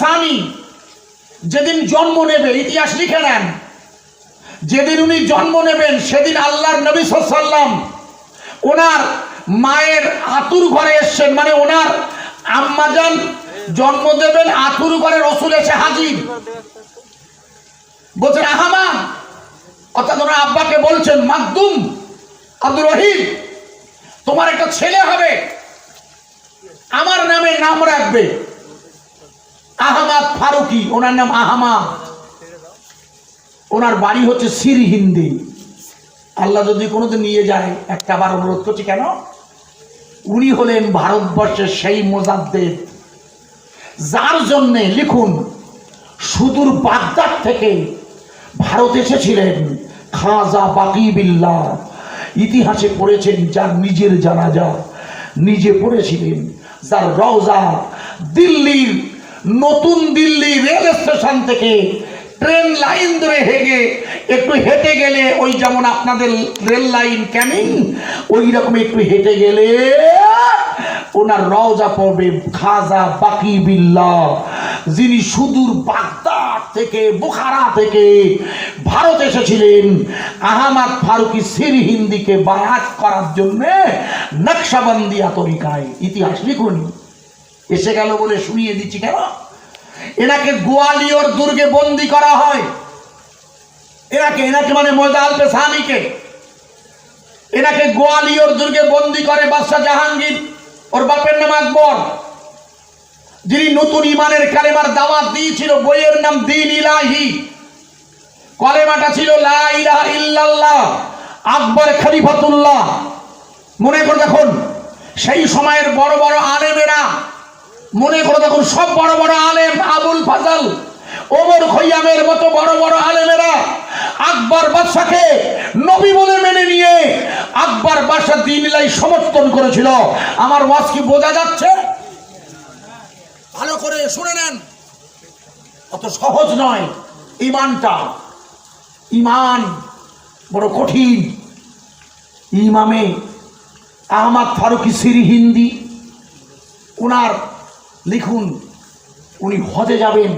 সানি যেদিন জন্ম নেবে, ইতিহাস লিখে নেন। যেদিন উনি জন্ম নেবেন, সেদিন আল্লাহর নবী সাল্লাম ওনার মায়ের আতুর ঘরে এসছেন। মানে ওনার আম্মাজান জন্ম দেবেন, আতুর ঘরে রসুল এসে হাজির। বলছেন আহামা অর্থাৎ ওনার আব্বাকে বলছেন, মাকদুম আব্দুর রহিম, তোমার একটা ছেলে হবে। আমার নামে নাম রাখবে। আহমাদ ফারুকি, ওনার নাম আহমাদ। ওনার বাড়ি হচ্ছে সির হিন্দি। আল্লাহ যদি কোনোদিন নিয়ে যায় একটা বার অনুরোধ করছি কেন? উনি হলেন ভারতবর্ষের সেই মোজাদ্দেদ। যার জন্যে লিখুন, সুদূর বাগদাদ থেকে ভারত এসেছিলেন খাজা বাকিবিল্লা ইতিহাসে পড়েছেন যার নিজের জানাজা। নিজে পড়েছিলেন, যার রওজা দিল্লির নতুন দিল্লি রেল স্টেশন থেকে ট্রেন লাইন ধরে হেগে একটু হেঁটে গেলে ওই যেমন আপনাদের রেল লাইন ক্যানিং ওই রকম একটু হেঁটে গেলে ওনার রওজা পড়বে খাজা বাকি বিল্লা, যিনি সুদূর বাগদাদ থেকে, বুখারা থেকে ভারত এসেছিলেন। আহমাদ ফারুকি সির হিন্দিকে বায়াত করার জন্য নকশাবন্দিয়া তরিকায় ইতিহাস লিখুন। এসে গেল বলে শুনিয়ে দিচ্ছি কেন? এনাকে গোয়ালিয়র দুর্গে বন্দি করা হয়। এনাকে এনাকে মানে মজাল পেশানিকে এনাকে গোয়ালিয়র দুর্গে বন্দি করে বাদশাহ জাহাঙ্গীর, ওর বাপের নাম আকবর। যিনি নতুন ইমানের কালেমার দাওয়াত দিয়েছিল, বইয়ের নাম দিন ইলাহি। কলেমাটা ছিল, লা ইল্লাল্লাহ, আকবর খলিফাতুল্লাহ। মনে করে দেখুন, সেই সময়ের বড় বড় আলেমেরা মনে করো দেখুন, সব বড় বড় আলেম, আবুল ফাজল, ওমর খৈয়ামের মতো বড় বড় আলেমেরা আকবর বাদশাকে নবী বলে মেনে নিয়ে আকবর বাদশা দিন সমর্থন করেছিল। আমার ওয়াজ কি বোঝা যাচ্ছে? ভালো করে শুনে নেন। অত সহজ নয়, ইমানটা। ইমান বড় কঠিন। ইমামে আহমদ ফারুকি সিরি হিন্দি ওনার লিখুন, উনি হজে যাবেন।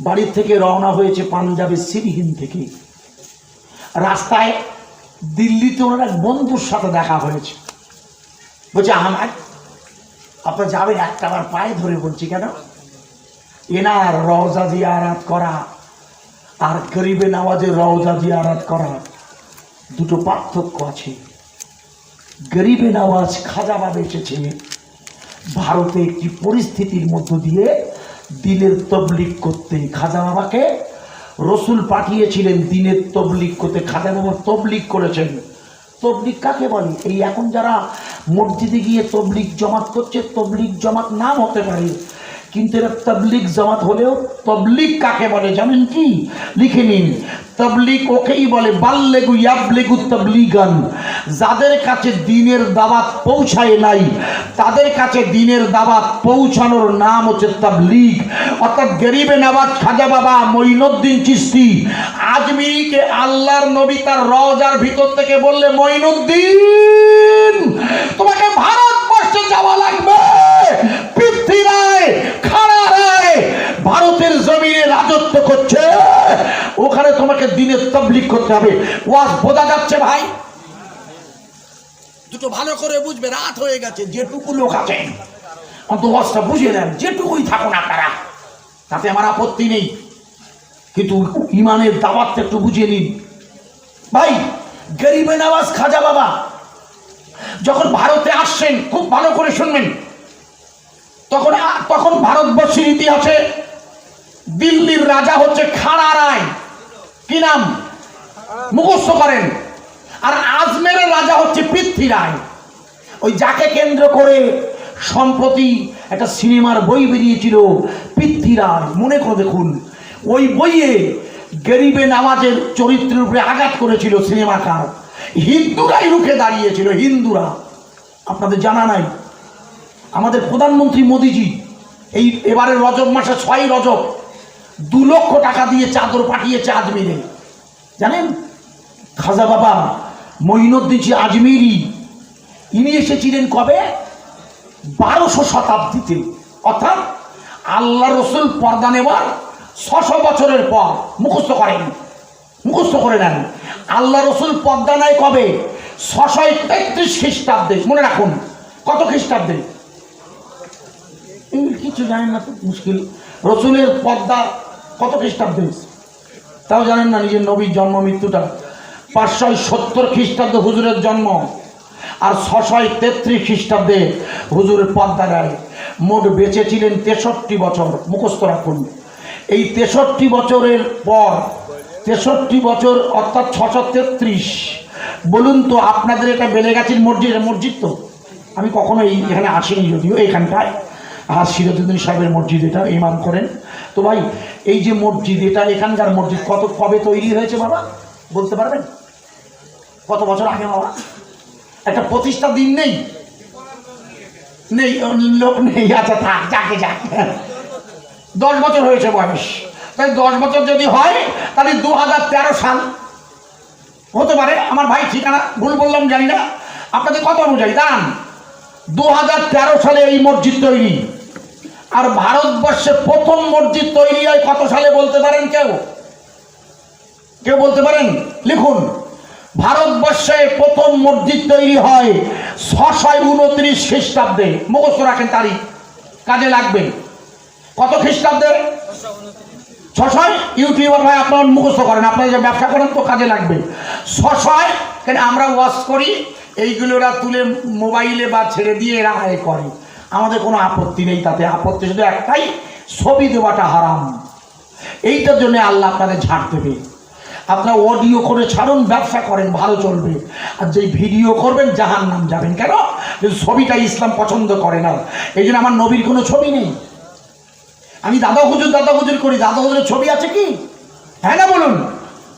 বাড়ির থেকে রওনা হয়েছে পাঞ্জাবের সিরিহিন থেকে। রাস্তায় দিল্লিতে ওনার এক বন্ধুর সাথে দেখা হয়েছে। বলছে, আহমাদ আপনার যাবেন একটা আমার পায়ে ধরে বলছি কেন? এনার রওজা দিয়ে আরাত করা আর গরিবে নামাজের রওজা দিয়ে আরাত করা দুটো পার্থক্য আছে। গরিবে নামাজ খাজাবাদ এসেছে ভারতে একটি পরিস্থিতির মধ্য দিয়ে দিনের তবলিক করতে খাজা বাবাকে রসুল পাঠিয়েছিলেন দিনের তবলিক করতে। খাজা বাবা তবলিক করেছেন। তবলিক কাকে বলে? এই এখন যারা মসজিদে গিয়ে তবলিক জমাত করছে তবলিক জমাত নাম হতে পারে। কিন্তু এরা তবলিক জামাত হলেও তবলিক কাকে বলে জানেন কি? লিখে নিন। তবলিক ওকেই বলে বাল্লেগু ইয়াবলেগু তবলিগান। যাদের কাছে দিনের দাওয়াত পৌঁছায় নাই, তাদের কাছে দিনের দাওয়াত পৌঁছানোর নাম হচ্ছে তবলিগ। অর্থাৎ গরিবে নবাজ খাজা বাবা মঈনুদ্দিন চিস্তি আজমিরিকে আল্লাহর নবী তার রওজার ভিতর থেকে বললে, মঈনুদ্দিন, তোমাকে ভারতবর্ষে যাওয়া লাগবে। পৃথ্বীরায় খাড়া রায় ভারতের জমিনে রাজত্ব করছে। ওখানে তোমাকে দিনের তবলিক করতে হবে। ওয়াজ বোঝা যাচ্ছে ভাই? দুটো ভালো করে বুঝবে, রাত হয়ে গেছে, যেটুকু লোক আছে। অন্ত ওয়াজটা বুঝে যেটুকুই থাকুন আপনারা তাতে আমার আপত্তি নেই। কিন্তু ইমানের দাওয়াতটা একটু বুঝিয়ে নিন। ভাই, গরিবে নওয়াজ খাজা বাবা। যখন ভারতে আসছেন, খুব ভালো করে শুনবেন। তখন তখন ভারতবর্ষের ইতিহাসে দিল্লির রাজা হচ্ছে খাড়া রায়। কি নাম? মুখস্থ করেন। আর আজমেরের রাজা হচ্ছে পৃথ্বী রায়। ওই যাকে কেন্দ্র করে সম্প্রতি একটা সিনেমার বই বেরিয়েছিল, পৃথ্বী রায়, মনে করে দেখুন। ওই বইয়ে গরিবে নামাজের চরিত্রের উপরে আঘাত করেছিল সিনেমাকার। হিন্দুরাই রুখে দাঁড়িয়েছিল, হিন্দুরা। আপনাদের জানা নাই? আমাদের প্রধানমন্ত্রী মোদিজি, এই এবারে রজব মাসে ছয় রজব, দু লক্ষ টাকা দিয়ে চাদর পাঠিয়েছে আজমিরে। জানেন? খাজা বাবা মঈনুদ্দিন আজমিরি, ইনি এসেছিলেন কবে? বারোশো শতাব্দীতে। অর্থাৎ আল্লাহ রসুল পর্দা নেবার ছশো বছরের পর মুখস্থ করেন। মুখস্থ করে নেন। আল্লাহ রসুল পর্দা নেয় কবে? ছশো তেত্রিশ খ্রিস্টাব্দে। মনে রাখুন, কত খ্রিস্টাব্দে? কিছু জানেন না তো মুশকিল। রসুলের পর্দা কত খ্রিস্টাব্দে তাও জানেন না নিজের নবীর জন্ম, মৃত্যুটা। পাঁচশো সত্তর খ্রিস্টাব্দে হুজুরের জন্ম আর ছশয় তেত্রিশ খ্রিস্টাব্দে হুজুরের পদ্মা গায়ে। মোট বেঁচে ছিলেন তেষট্টি বছর, মুখস্থ রাখুন। এই তেষট্টি বছরের পর, তেষট্টি বছর অর্থাৎ ছশো তেত্রিশ। বলুন তো আপনাদের এটা বেলেগাছির মসজিদ মসজিদ তো? আমি কখনো এই এখানে আসিনি যদিও, এখানটায়। আর সিরাজুদ্দিন সাহেবের মসজিদ এটা, ইমাম করেন। তো ভাই, এই যে মসজিদ, এটা এখানকার মসজিদ, কত কবে তৈরি হয়েছে বাবা? বলতে পারবেন? কত বছর আগে বাবা? একটা প্রতিষ্ঠা দিন নেই। নেই লোক নেই আচ্ছা থাক, যাকে যাক। দশ বছর হয়েছে বয়স। তাই দশ বছর যদি হয়, তাহলে দু হাজার তেরো সাল হতে পারে। আমার ভাই ঠিকানা ভুল বললাম, জানি না। আপনাদের কত অনুযায়ী, দাঁড়ান। দু হাজার তেরো সালে এই মসজিদ তৈরি। আর ভারতবর্ষে প্রথম মসজিদ তৈরি হয় কত সালে বলতে পারেন কেউ? কেউ বলতে পারেন? লিখুন। ভারতবর্ষে প্রথম মসজিদ তৈরি হয় ছশয় উনত্রিশ খ্রিস্টাব্দে। মুখস্থ রাখেন তারিখ। কাজে লাগবে। কত খ্রিস্টাব্দে? ছশয়? ইউটিউবার ভাই, আপনার মুখস্থ করেন। আপনারা যে ব্যবসা করেন তো কাজে লাগবে। ছশয়? কেন আমরা ওয়াশ করি এইগুলো ওরা তুলে মোবাইলে বা ছেড়ে দিয়ে এরা আয় করে। আমাদের কোনো আপত্তি নেই, তাতে আপত্তি শুধু একটাই, ছবি দেওয়াটা হারাম। এইটার জন্য আল্লাহ আপনাদের ছাড় দেবে। আপনারা অডিও করে ছাড়ুন, ব্যবসা করেন, ভালো চলবে। আর যেই ভিডিও করবেন জাহান নাম যাবেন। কেন? ছবিটা ইসলাম পছন্দ করে না, এই জন্য আমার নবীর কোনো ছবি নেই। আমি দাদা হুজুর দাদা হুজুর করি। দাদা হুজুরের ছবি আছে কি? হ্যাঁ না বলুন?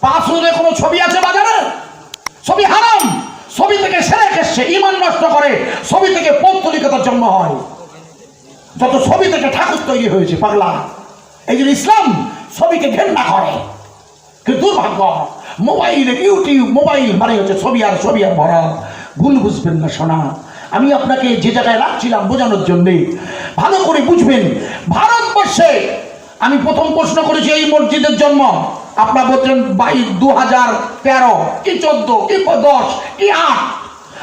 পাঁচ হুজুরের কোনো ছবি আছে বাজারে? ছবি হারাম। ছবি থেকে সেরে এসছে ইমান নষ্ট করে, ছবি থেকে পৌত্তলিকতার জন্ম হয়। যত ছবি থেকে ঠাকুর তৈরি হয়েছে পাগলা, এই জন্য ইসলাম ছবিকে ঘেন্না করে। কিন্তু দুর্ভাগ্য, মোবাইলে, ইউটিউব, মোবাইল মানে হচ্ছে ছবি আর ছবি আর ভরা। ভুল বুঝবেন না শোনা আমি আপনাকে যে জায়গায় রাখছিলাম বোঝানোর জন্যে, ভালো করে বুঝবেন, ভারতবর্ষে আমি প্রথম প্রশ্ন করেছি, এই মসজিদের জন্ম। আপনার বলছেন বাইশ দু হাজার তেরো, কি চোদ্দ, কি দশ, কি আট?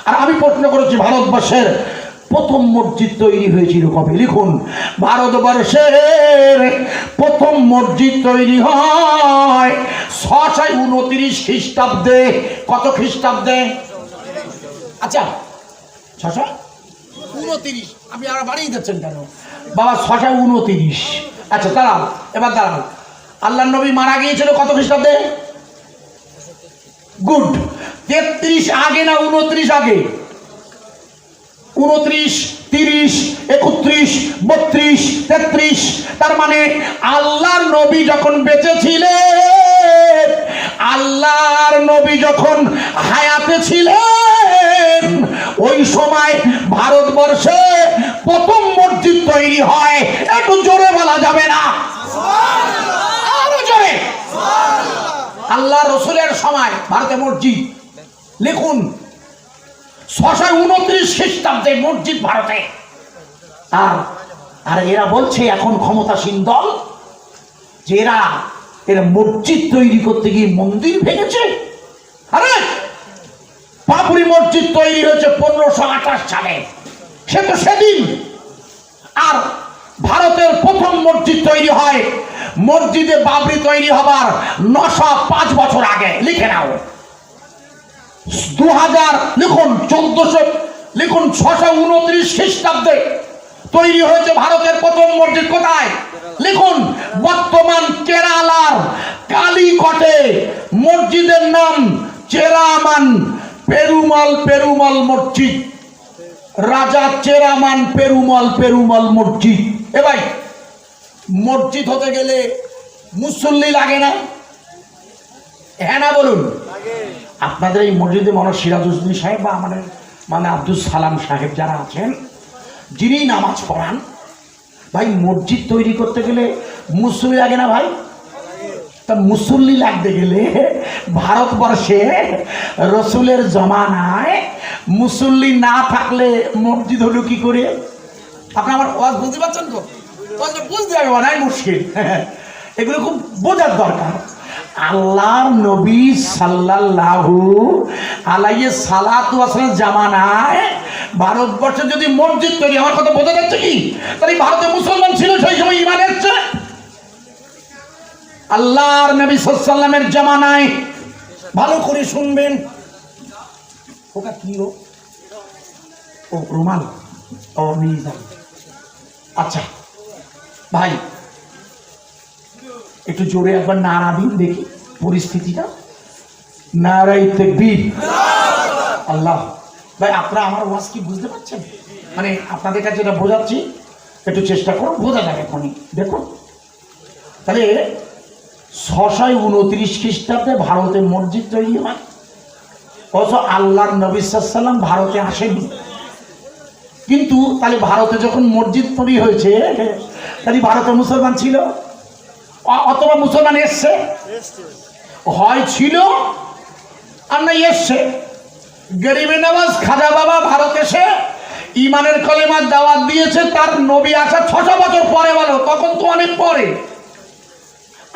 আর আমি প্রশ্ন করেছি, ভারতবর্ষের প্রথম মসজিদ তৈরি হয়েছিল কবে? লিখুন, ভারতবর্ষের প্রথম মসজিদ তৈরি হয় ছশয় উনত্রিশ খ্রিস্টাব্দে। কত খ্রিস্টাব্দে? আচ্ছা ছশো উনত্রিশ। আপনি আর বাড়িয়ে দিচ্ছেন কেন? বাবা ছশো উনত্রিশ। আচ্ছা দাঁড়াও এবার দাঁড়াও আল্লাহ নবী মারা গিয়েছিল কত খ্রিস্টাব্দে? গুড। তেত্রিশ আগে না উনত্রিশ আগে? উনত্রিশ, তিরিশ, একত্রিশ, বত্রিশ, তেত্রিশ। তার মানে আল্লাহর নবী যখন বেঁচে ছিলেন আল্লাহর নবী যখন হায়াতে ছিলেন, ওই সময় ভারতবর্ষে প্রথম মসজিদ তৈরি হয়। একটু জোরে বলা যাবে না আরও জোরে আল্লাহ রসুলের সময় ভারতে মসজিদ। লিখুন, ছশো উনত্রিশ খ্রিস্টাব্দে মসজিদ ভারতে। আর আর এরা বলছে এখন ক্ষমতাসীন দল, যে এরা এরা মসজিদ তৈরি করতে গিয়ে মন্দির ভেঙেছে। আরে পাপুরি মসজিদ তৈরি হয়েছে পনেরোশো আঠাশ সালে। সে তো সেদিন। আর ভারতের প্রথম মসজিদ তৈরি হয় মসজিদে বাবরি তৈরি হবার নশো পাঁচ বছর আগে, লিখে নাও। দু হাজার লিখুন, চোদ্দশো, লিখুন, ছশো উনত্রিশ খ্রিস্টাব্দে তৈরি হয়েছে ভারতের প্রথম মসজিদ কোথায়? লিখুন, বর্তমান কেরালার কালীকটে মসজিদের নাম চেরামান পেরুমাল পেরুমাল মসজিদ। রাজা চেরামান পেরুমাল পেরুমাল মসজিদ। এ ভাই মসজিদ হতে গেলে মুসল্লি লাগে না। হ্যাঁ না বলুন? আপনাদের এই মসজিদে মনে সিরাজউদ্দিন সাহেব বা আমাদের মানে আব্দুল সালাম সাহেব যারা আছেন যিনি নামাজ পড়ান ভাই মসজিদ তৈরি করতে গেলে মুসল্লি লাগে না ভাই? তা মুসল্লি লাগতে গেলে ভারতবর্ষে রসুলের জমানায় মুসল্লি না থাকলে মসজিদ হলো কি করে? আপনি আমার ওয়াজ বুঝতে পারছেন তো? বুঝতে হবে অনেক মুশকিল। এগুলো খুব বোঝার দরকার। আল্লাহর নবী সাল্লাল্লাহু আলাইহি সালাতু ওয়াসালাম জামানায় ভারতবর্ষে যদি মসজিদ তৈরি, আমার কথা বোঝা যাচ্ছে কি? তাহলে ভারতে মুসলমান ছিল সেই সময় ইমান এসছে আল্লাহর নবী সাল্লামের জামানায় ভালো করে শুনবেন। ওটা কি ও রুমাল। ও আচ্ছা। ভাই, একটু জোরে একবার দিন দেখি পরিস্থিতিটা। নারাই তেকবীর। আল্লাহ, ভাই, আপনারা আমার ওয়াজ কি বুঝতে পারছেন? মানে আপনাদের কাছে যেটা বোঝাচ্ছি, একটু চেষ্টা করুন, বোঝা যাবে এখনই। দেখুন, তাহলে ছশয় উনত্রিশ খ্রিস্টাব্দে ভারতে মসজিদ তৈরি হয়। অথচ আল্লাহর নবী সাল্লাম ভারতে আসেনি কিন্তু তাহলে ভারতে যখন মসজিদ তৈরি হয়েছে, তাহলে ভারতে মুসলমান ছিল? অথবা মুসলমান এসছে? হয় ছিল, আর না এসছে। গরিবে নওয়াজ খাজা বাবা ভারত এসে ইমানের কলেমার দাওয়াত দিয়েছে, তার নবী আসা ছশো বছর পরে বলো, তখন তো অনেক পরে।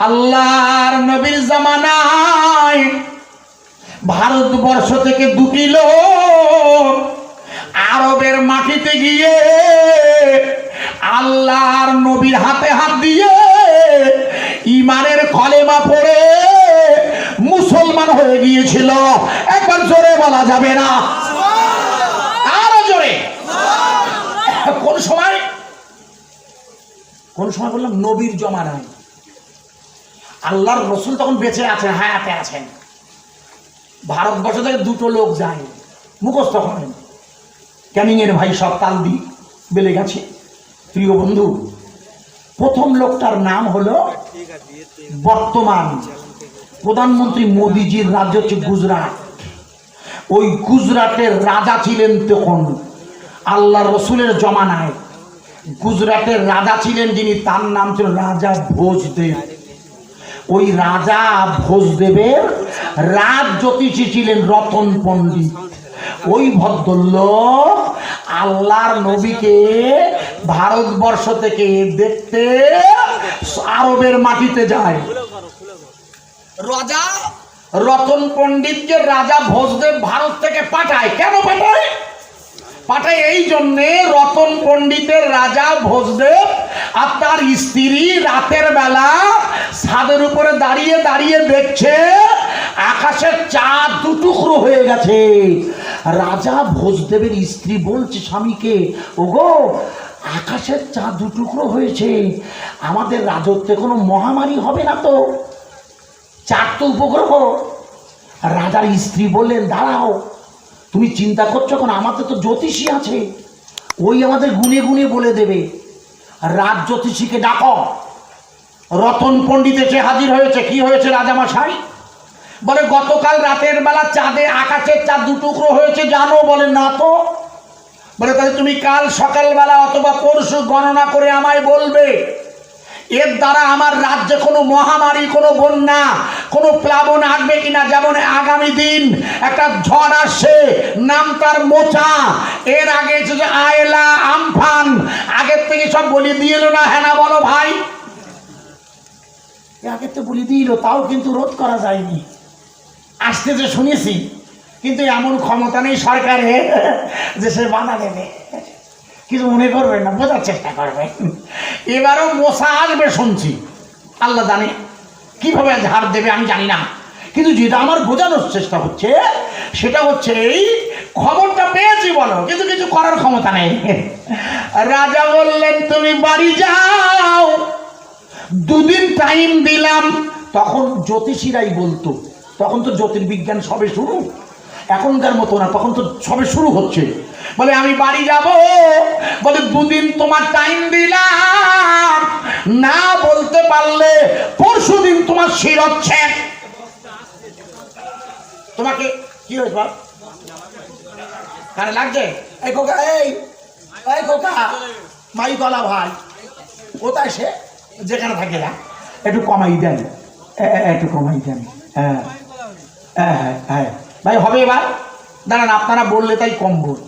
আল্লাহর নবীর জামানায় ভারতবর্ষ থেকে দুটি লোক আরবের মাটিতে গিয়ে আল্লাহর নবীর হাতে হাত দিয়ে ইমানের কলেমা পড়ে মুসলমান হয়ে গিয়েছিল। একবার জোরে বলা যাবে না। আরও জোরে। কোন সময়? কোন সময় বললাম নবীর জমানায় আল্লাহর রসুল তখন বেঁচে আছেন, হায়াতে আছেন। ভারতবর্ষ থেকে দুটো লোক যায়, মুখস্থ করেন। ক্যানিংয়ের ভাই সব তাল দি বেলে গেছে। প্রিয় বন্ধু, প্রথম লোকটার নাম হলো বর্তমান প্রধানমন্ত্রী মোদিজির রাজ্য হচ্ছে গুজরাট। ওই গুজরাটের রাজা ছিলেন তখন আল্লাহ রসুলের জমানায়। গুজরাটের রাজা ছিলেন যিনি, তার নাম ছিল রাজা ভোজদেব। ওই রাজা ভোজদেবের রাজ জ্যোতিষী ছিলেন রতন পণ্ডিত। ওই ভদ্রলোক আল্লাহর নবীকে ভারতবর্ষ থেকে দেখতে আরবের মাটিতে যায়। রাজা? রতন পণ্ডিতকে রাজা ভোজদেব ভারত থেকে পাঠায়। কেন পাঠায়? পাঠায় এই জন্যে রতন পণ্ডিতের রাজা ভোজদেব আর তার স্ত্রী রাতের বেলা ছাদের উপরে দাঁড়িয়ে দাঁড়িয়ে দেখছে আকাশের চাঁদ দুটুকরো হয়ে গেছে। রাজা ভোজদেবের স্ত্রী বলছে স্বামীকে, ওগো, আকাশের চাঁদ দুটুকরো হয়েছে, আমাদের রাজত্বে কোনো মহামারী হবে না তো? চার তো উপগ্রহ। রাজার স্ত্রী বললেন, দাঁড়াও, তুমি চিন্তা করছ কেন? আমাদের তো জ্যোতিষী আছে, ওই আমাদের গুনে গুনে বলে দেবে। রাজ জ্যোতিষীকে ডাকো। রতন পণ্ডিত এসে হাজির হয়েছে। কি হয়েছে রাজামশাই? বলে, গতকাল রাতের বেলা চাঁদে আকাশের চাঁদ দুটুকরো হয়েছে, জানো? বলে, না তো। বলে, তাহলে তুমি কাল সকালবেলা অথবা পরশু গণনা করে আমায় বলবে। এর দ্বারা আমার রাজ্যে কোনো মহামারী, কোনো বন্যা, কোনো প্লাবন আসবে কিনা? যেমন আগামী দিন একটা ঝড় আসছে, নাম তার মোচা। এর আগে যে আয়লা আমফান। আগের থেকে সব বলি দিয়ে এলো না হ্যাঁ বলো ভাই? আগের তো বলি দিল তাও কিন্তু রোধ করা যায়নি। আসতে যে শুনেছি, কিন্তু এমন ক্ষমতা নেই সরকারে যে সে বাধা দেবে। কিছু মনে করবেন না, বোঝার চেষ্টা করবেন। এবারও মশা আসবে শুনছি। আল্লাহ জানে কীভাবে ঝাড় দেবে, আমি জানি না। কিন্তু যেটা আমার বোঝানোর চেষ্টা হচ্ছে, সেটা হচ্ছে এই খবরটা পেয়েছি বলো, কিন্তু কিছু করার ক্ষমতা নেই। রাজা বললেন, তুমি বাড়ি যাও। দুদিন টাইম দিলাম, তখন জ্যোতিষীরাই বলতো তখন তো জ্যোতির্বিজ্ঞান সবে শুরু। এখনকার মতো না, তখন তো সবে শুরু হচ্ছে। বলে, আমি বাড়ি যাব। বলে, দুদিন তোমার টাইম দিলাম। না বলতে পারলে পরশু দিন তোমার শির হচ্ছে। তোমাকে কি হয়েছে বল? কানে লাগছে? এই খোকা, এই এই খোকা। মাই গলা ভাই। কোথায় সে? যেখানে থাকে না একটু কমাই দেন। একটু কমাই দেন। হ্যাঁ। হ্যাঁ হ্যাঁ হ্যাঁ। ভাই, হবে এবার? দাঁড়ান, আপনারা বললে তাই কম বল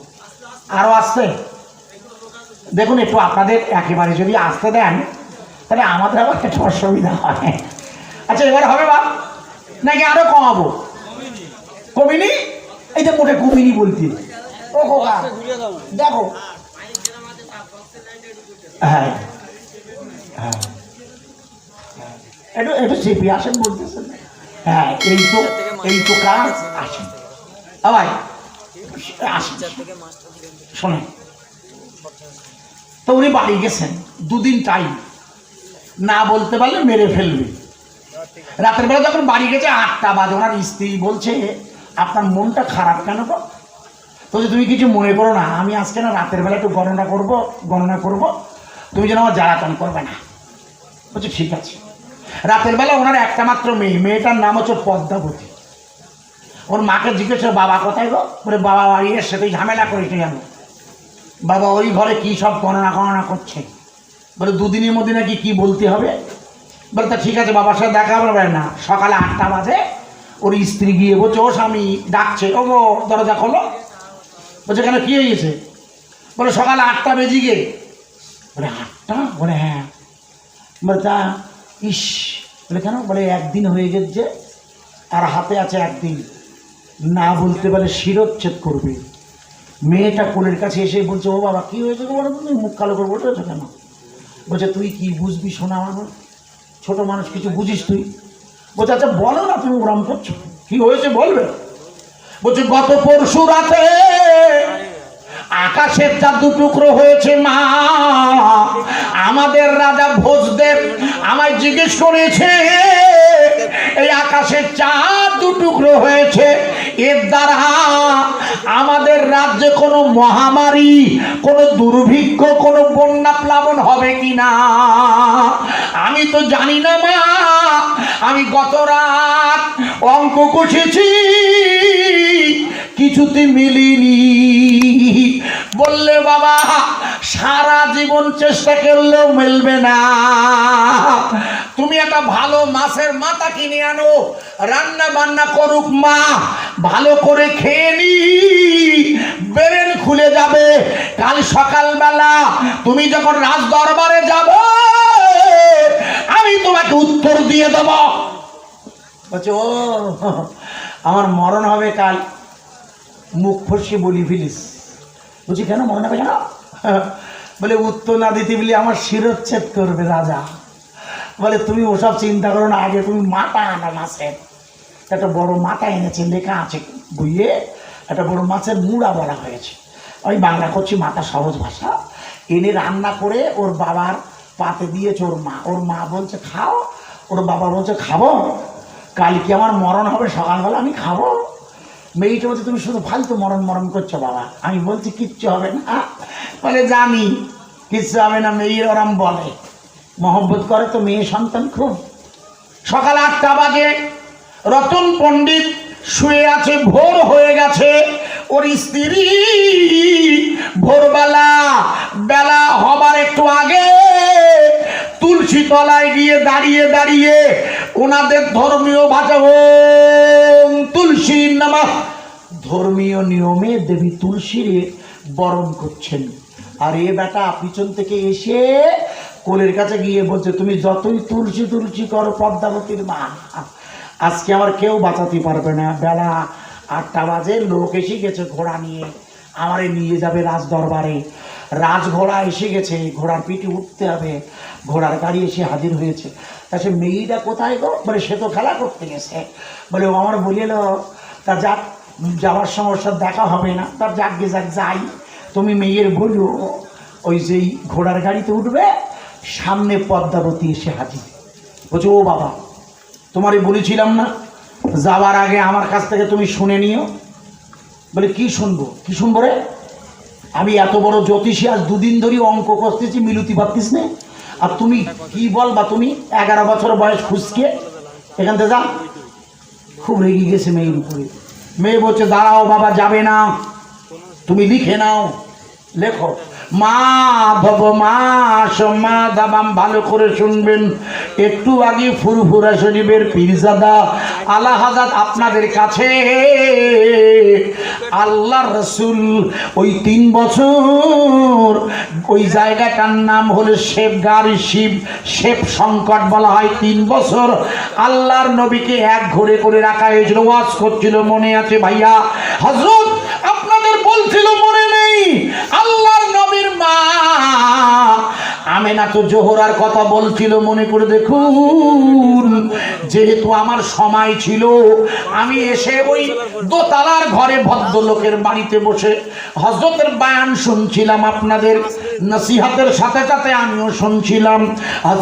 আরও আসছে দেখুন, একটু আপনাদের একেবারে যদি আসতে দেন, তাহলে আমাদের আবার একটু অসুবিধা হয়। আচ্ছা এবার হবে বা নাকি আরও কমাবো? কমিনি? এই যে মোটে কমিনি বলতে ও খোকা, দেখো। হ্যাঁ হ্যাঁ। একটু একটু চেপে আসেন বলতেছেন। হ্যাঁ এই তো এই তো কাজ আসেন। আবার থেকে শোনেন। তো উনি বাড়ি গেছেন দুদিন টাইম না বলতে পারলে মেরে ফেলবে। রাতের বেলা যখন বাড়ি গেছে আটটা বাজে ওনার স্ত্রী বলছে আপনার মনটা খারাপ কেন তো বলছে তুমি কিছু মনে করো না আমি আজকে না রাতের বেলা একটু গণনা করব গণনা করব। তুমি যেন আমার জ্বালাতন করবে না। বলছে ঠিক আছে। রাতের বেলা ওনার একটা মাত্র মেয়ে, মেয়েটার নাম হচ্ছে পদ্মাবতী। ওর মাকে জিজ্ঞেস বাবা কোথায় গো? বলে, বাবা বাড়ি এসে তুই ঝামেলা করিস নি জানো বাবা ওই ঘরে কি সব গণনা গণনা করছে? বলে, দুদিনের মধ্যে নাকি কি বলতে হবে? বলে, তা ঠিক আছে, বাবার সাথে দেখা হবে। না, সকালে আটটা বাজে। ওর স্ত্রী গিয়ে বলছে, ও স্বামী, ডাকছে। ও গো, দরজা খোলো। বলছে, কেন, কি হয়েছে? বলে, সকালে আটটা বেজে গে বলে, আটটা? বলে হ্যাঁ। বলে, তা ইস, বলে কেন? বলে একদিন হয়ে গেছে আর হাতে আছে একদিন। না বলতে পারে শিরোচ্ছেদ করবে। মেয়েটা কোলের কাছে এসে বলছে, ও বাবা, কি হয়েছে বলো তুমি মুখ কালো করে বসেছো কেন? বলছে, তুই কি বুঝবি শোনা মানুষ ছোট মানুষ, কিছু বুঝিস তুই? বলছে আচ্ছা বলো না, তুমি ওরম করছ। কি হয়েছে বলবে? বলছে, গত পরশু রাতে আকাশের চার দু টুকরো হয়েছে মা। আমাদের রাজা ভোজদেব আমায় জিজ্ঞেস করেছে, এই আকাশের চার দু টুকরো হয়েছে। এর দ্বারা আমাদের রাজ্যে কোনো মহামারী, কোনো দুর্ভিক্ষ, কোনো বন্যা প্লাবন হবে কি না আমি তো জানি না, মা। আমি গত রাত অঙ্ক কষেছি, কিছুতে মিলিনি। বললে, বাবা সারা জীবন চেষ্টা করলেও মেলবে না। তুমি একটা ভালো মাছের মাথা কিনে আনো, রান্না বান্না করুক মা, ভালো করে খেয়ে নি, বেরেন খুলে যাবে। কাল সকালবেলা তুমি যখন রাজ দরবারে যাবে, আমি তোমাকে উত্তর দিয়ে দেব। বলছে, ও, আমার মরণ হবে কাল। মুখ ফসকে বলি ফিলিস। বলছি, কেন মরণ হবে কেন বলে, উত্তর না দিতে বলে আমার শিরোচ্ছেদ করবে রাজা। বলে, তুমি ওসব চিন্তা করো না, আগে তুমি মাথা আনা মাছের। একটা বড় মাথা এনেছে, লেখা আছে বইয়ে, একটা বড় মাছের মুড়া বলা হয়েছে। আমি বাংলা করছি মাথা সহজ ভাষা। এনে রান্না করে ওর বাবার পাতে দিয়েছে ওর মা। ওর মা বলছে, খাও। ওর বাবা বলছে, খাব? কালকে আমার মরণ হবে? সকালবেলা আমি খাব? মেয়েটা বলছে তুমি শুধু ফালতু মরণ মরণ করছ, বাবা। আমি বলছি, কিচ্ছু হবে না। বলে, জানি, কিচ্ছু হবে না, মেয়ের ওরাম বলে। মহব্বত করে তো মেয়ে সন্তান খুব। সকাল আটটা বাজে, রতন পণ্ডিত শুয়ে আছে, ভোর হয়ে গেছে। ওর স্ত্রী ভোরবেলা, বেলা হবার একটু আগে তুলসী তলায় গিয়ে দাঁড়িয়ে দাঁড়িয়ে ওনাদের ধর্মীয় ভাষা তুলসী নামা ধর্মীয় নিয়মে দেবী তুলসীর বরণ করছেন। আর এ বেটা পিছন থেকে এসে কোলের কাছে গিয়ে বলছে, তুমি যতই তুলসী তুলসী করো, পদ্মাবতীর মা। আজকে আমার কেউ বাঁচাতে পারবে না। বেলা আটটা বাজে, লোক এসে গেছে ঘোড়া নিয়ে। আমারে নিয়ে যাবে রাজ দরবারে রাজঘোড়া এসে গেছে, ঘোড়ার পিঠে উঠতে হবে। ঘোড়ার গাড়ি এসে হাজির হয়েছে। তা সে মেয়েটা কোথায় গো? বলে, সে তো খেলা করতে গেছে। বলে আমার বলিল তা যাক, যাওয়ার সময় সাথে দেখা হবে না। তার যাক গে, যাক যাই। তুমি মেয়ের বলো, ওই যেই ঘোড়ার গাড়িতে উঠবে, সামনে পদ্মাবতী এসে হাজির। বলছে, ও বাবা তোমারই বলেছিলাম না, যাওয়ার আগে আমার কাছ থেকে তুমি শুনে নিও। বলে, কি শুনব? কি শুনব রে? আমি এত বড় জ্যোতিষী, আজ দুদিন ধরে অঙ্ক করতেছি, মিলুতি পারতিস নে। আর তুমি কি বলবা তুমি, এগারো বছর বয়স খুঁজকে, এখান থেকে যা। খুব রেগে গেছে মেয়ের উপরে। মেয়ে বলছে, দাঁড়াও বাবা, যাবে না। তুমি লিখে নাও। লেখো, মা মাস মা দাবাম, ভালো করে শুনবেন। একটু আগে ফুরফুরা শরীফের পীরজাদা আলা আপনাদের কাছে আল্লাহ রসুল ওই তিন বছর ওই জায়গাটার নাম হলো শেব গাড়ি শিব শেব সংকট বলা হয় তিন বছর। আল্লাহর নবীকে এক ঘরে করে রাখা হয়েছিল, ওয়াজ করছিল, মনে আছে ভাইয়া? হজরত আপনাদের বলছিল মনে নেই। আল্লাহর নবীর মা আমেনা তো জোহরার কথা বলছিল মনে করে দেখুন। যেহেতু আমার সময় ছিল, আমি এসে ওই দোতলার ঘরে ভদ্রলোকের বাড়িতে বসে হজরতের বায়ান শুনছিলাম আপনাদের, নসিহাতের সাথে সাথে আমিও শুনছিলাম।